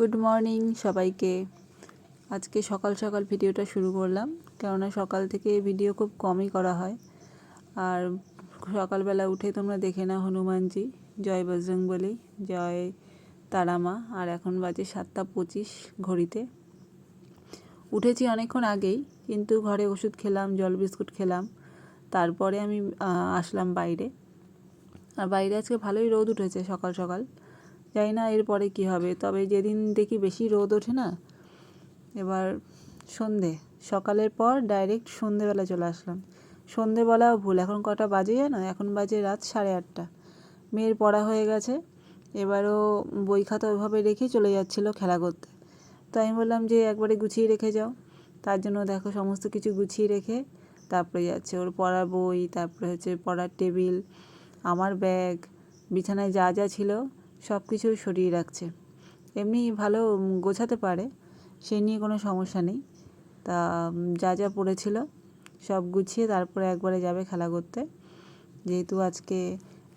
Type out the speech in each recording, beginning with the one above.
Good morning সবাইকে। আজকে সকাল সকাল ভিডিওটা শুরু করলাম, কেননা সকাল থেকে ভিডিও খুব কমই করা হয়। আর সকালবেলা উঠে তোমরা দেখে না হনুমানজি, জয় বজরংবলী জয় তারামা, আর এখন বাজে সাতটা পঁচিশ ঘড়িতে। উঠেছি অনেকক্ষণ আগেই, কিন্তু ঘরে ওষুধ খেলাম, জল বিস্কুট খেলাম, তারপরে আমি আসলাম বাইরে। আর বাইরে আজকে ভালোই রোদ উঠেছে সকাল সকাল। জানি না এরপরে কী হবে। তবে যেদিন দেখি বেশি রোদ ওঠে না, এবার সন্ধে, সকালের পর ডাইরেক্ট সন্ধেবেলা চলে আসলাম। সন্ধেবেলাও ভুল, এখন কটা বাজে জানো? এখন বাজে রাত সাড়ে আটটা। মেয়ের পড়া হয়ে গেছে এবারও বই খাতা ওইভাবে রেখে চলে যাচ্ছিল খেলা করতে। তো আমি বললাম যে একবারে গুছিয়ে রেখে যাও। তার জন্য দেখো সমস্ত কিছু গুছিয়ে রেখে তারপরে যাচ্ছে। ওর পড়ার বই, তারপরে হচ্ছে পড়ার টেবিল, আমার ব্যাগ, বিছানায় যা যা ছিল সব কিছু সরিয়ে রাখছে। এমনি ভালো গোছাতে পারে, সে নিয়ে কোনো সমস্যা নেই। তা, যা যা পড়েছিল সব গুছিয়ে তারপরে একবারে যাবে খেলা করতে। যেহেতু আজকে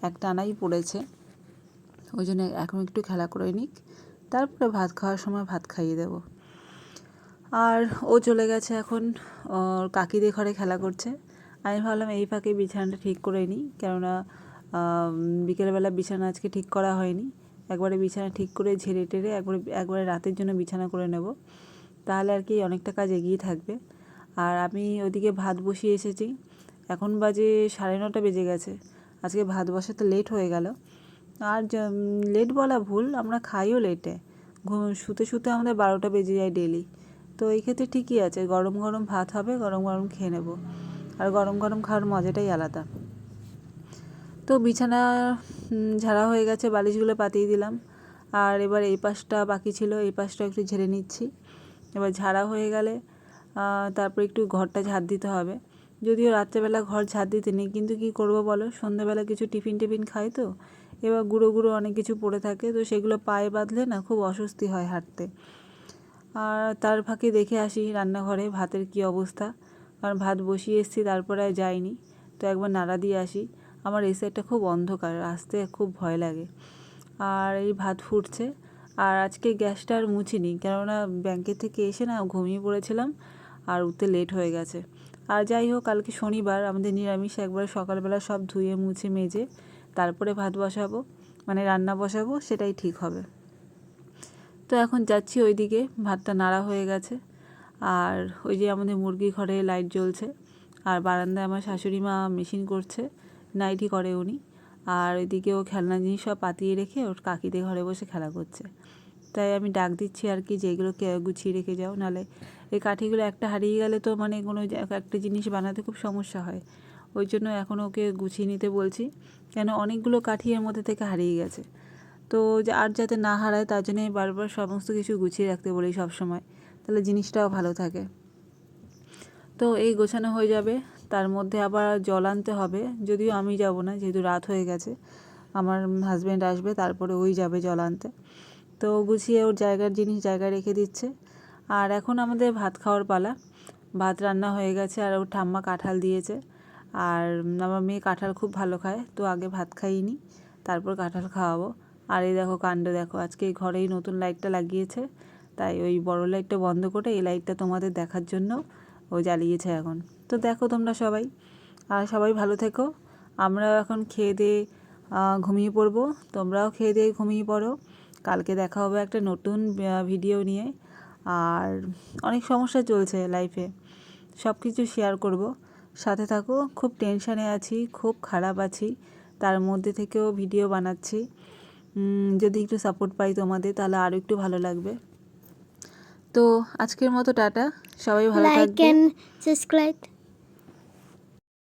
এক টানাই পড়েছে, ওই জন্য এখন একটু খেলা করে নিক। তারপরে ভাত খাওয়ার সময় ভাত খাইয়ে দেবো। আর ও চলে গেছে এখন, ওর কাকিদের ঘরে খেলা করছে। আমি ভাবলাম এই ফাঁকে বিছানাটা ঠিক করে নিই, কেননা বিকেলবেলা বিছানা আজকে ঠিক করা হয়নি। একবারে বিছানা ঠিক করে ঝেড়ে টেরে একবারে একবারে রাতের জন্য বিছানা করে নেব। তাহলে আর কি অনেকটা কাজ এগিয়ে থাকবে। আর আমি ওদিকে ভাত বসিয়ে এসেছি। এখন বাজে সাড়ে নটা বেজে গেছে। আজকে ভাত বসাতে লেট হয়ে গেল। আর লেট বলা ভুল, আমরা খাইও লেটে ঘুম, শুতে শুতে আমাদের বারোটা বেজে যায় ডেলি তো এই ক্ষেত্রে ঠিকই আছে, গরম গরম ভাত হবে, গরম গরম খেয়ে নেব। আর গরম গরম খাওয়ার মজাটাই আলাদা। তো বিছানা ঝাড়া হয়ে গেছে, বালিশগুলো পাতিয়ে দিলাম। আর এবার এই পাশটা বাকি ছিল, এই পাশটা একটু ঝেড়ে নিচ্ছি। এবার ঝাড়া হয়ে গেলে তারপর একটু ঘরটা ঝাড় দিতে হবে। যদিও রাত্রেবেলা ঘর ঝাড় দিতে নেই কিন্তু কি করব বলো? সন্ধ্যাবেলা কিছু টিফিন টিফিন খাই তো। এবার গুঁড়ো গুঁড়ো অনেক কিছু পড়ে থাকে, তো সেগুলো পায়ে বাঁধলে না খুব অস্বস্তি হয় হাঁটতে। আর তার ফাঁকে দেখে আসি রান্নাঘরে ভাতের কি অবস্থা। কারণ ভাত বসিয়ে এসেছি, তারপরে আর যাইনি। তো একবার নাড়া দিয়ে আসি। আমার এই সাইডটা খুব অন্ধকার, আসতে খুব ভয় লাগে। আর এই ভাত ফুটছে। আর আজকে গ্যাসটা আর মুছিনি, কেননা ব্যাংকের থেকে এসে না ঘুমিয়ে পড়েছিলাম আর উঠতে লেট হয়ে গেছে। আর যাই হোক, কালকে শনিবার আমাদের নিরামিষ, একবার সকালবেলা সব ধুয়ে, মুছে, মেজে তারপরে ভাত বসাবো মানে রান্না বসাবো, সেটাই ঠিক হবে। তো এখন যাচ্ছি ওইদিকে, ভাতটা নাড়া হয়ে গেছে। আর ওই যে আমাদের মুরগি ঘরে লাইট জ্বলছে। আর বারান্দায় আমার শাশুড়ি মা মেশিন করছে। নাইটি করে উনি। আর ওইদিকে ও খেলনা জিনিস সব পাতিয়ে রেখে ওর কাকিদের ঘরে বসে খেলা করছে। তাই আমি ডাক দিচ্ছি আর কি যে এগুলোকে গুছিয়ে রেখে যাও নাহলে এই কাঠিগুলো একটা হারিয়ে গেলে তো মানে কোনো একটা জিনিস বানাতে খুব সমস্যা হয়। ওই জন্য এখন ওকে গুছিয়ে নিতে বলছি, কেন অনেকগুলো কাঠি এর মধ্যে থেকে হারিয়ে গেছে। তো আর যাতে না হারায় তার জন্য বারবার সমস্ত কিছু গুছিয়ে রাখতে বলি সব সময় তাহলে জিনিসটাও ভালো থাকে। তো এই গোছানো হয়ে যাবে। তার মধ্যে আবার জল আনতে হবে। যদিও আমি যাব না, যেহেতু রাত হয়ে গেছে। আমার হাজব্যান্ড আসবে, তারপরে ওই যাবে জল আনতে। তো গুছিয়ে ওর জায়গার জিনিস জায়গায় রেখে দিচ্ছে। আর এখন আমাদের ভাত খাওয়ার পালা। ভাত রান্না হয়ে গেছে আর ওর ঠাম্মা কাঁঠাল দিয়েছে। আর আমার মেয়ে কাঁঠাল খুব ভালো খায়, তো আগে ভাত খাইনি, তারপর কাঁঠাল খাওয়াবো। আর এই দেখো কাণ্ড দেখো, আজকে ঘরেই নতুন লাইটটা লাগিয়েছে। তাই ওই বড় লাইটটা বন্ধ করে এই লাইটটা তোমাদের দেখার জন্য ও জ্বালিয়েছে এখন। তো দেখো তোমরা সবাই। আর সবাই ভালো থেকো। আমরাও এখন খেয়ে দিয়ে ঘুমিয়ে পড়ব। তোমরাও খেয়ে দিয়ে ঘুমিয়ে পড়ো। কালকে দেখা হবে একটা নতুন ভিডিও নিয়ে। আর অনেক সমস্যা চলছে লাইফে সব কিছু শেয়ার করব। সাথে থাকো, খুব টেনশানে আছি, খুব খারাপ আছি। তার মধ্যে থেকেও ভিডিও বানাচ্ছি। যদি একটু সাপোর্ট পাই তোমাদের, তাহলে আরও একটু ভালো লাগবে। তো আজকের মতো টাটা। সবাই ভালো থাকবেন। subscribe.